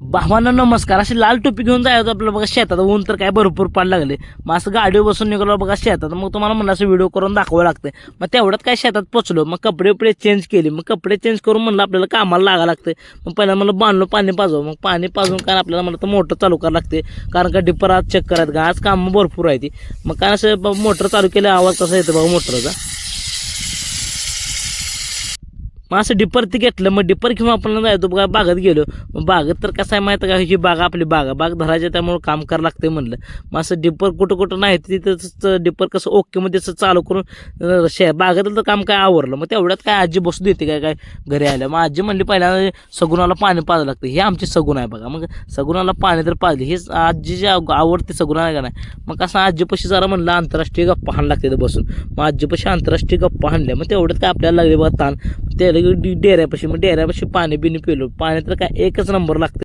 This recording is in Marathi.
भावांना नमस्कार. अशी लाल टोपी घेऊन जायचं आपल्याला बघा शेतात. ऊन तर काय भरपूर पाड लागले. मग असं गाडीवर बसून निघालो बघा शेतात. मग तुम्हाला म्हणलं असं व्हिडिओ करून दाखवावं लागतं मग तेवढ्यात काय शेतात पोचलो. मग कपडे वपडे चेंज केले. मग कपडे चेंज करून म्हणलं आपल्याला कामाला लागावं लागतं मग पहिला मला बांधलो पाणी पाजव. मग पाणी पाजून कारण आपल्याला म्हणलं तर मोटर चालू करावं लागते कारण का डिपर आज चेक करायचं का आज कामं भरपूर आहे ती मग काय असं मोटर चालू केलं आवाज कसा येतो बघा मोटरचा? मग असं डिपर ते घेतलं मग डिपर घेऊन आपण जायचो बघा बागेत गेलो. मग बागेत तर कसं आहे माहिती आहे का? ही बाग आपली बाग आहे. बाग धरायच्या त्यामुळे काम करावं लागते म्हणलं. मग असं डिपर कुठं कुठं नाही तिथं डिपर कसं ओकेमध्ये असं चालू करून शे बागेतलं तर काम काय आवरलं? मग तेवढ्यात काय आजी बसू देते काय काय घरी आल्या. मग आजी म्हणली पहिल्या सगुणाला पाणी पाजावं लागतं हे आमची सगुण आहे बघा. मग सगुणाला पाणी तर पाजले. हेच आजीची आव- आवडते सगुण आहे का नाही? मग कसं आजीपाशी जरा म्हणलं आंतरराष्ट्रीय गप्पा हाण लागते बसून. मग आजीपाशी आंतरराष्ट्रीय गप्पा हाणल्या. मग तेवढ्यात काय आपल्याला लागले बघा ताण. त्याला डेऱ्यापाशी मग डेऱ्यापाशी पाणी बिणी पिलो. पाणी तर काय एकच नंबर लागतं.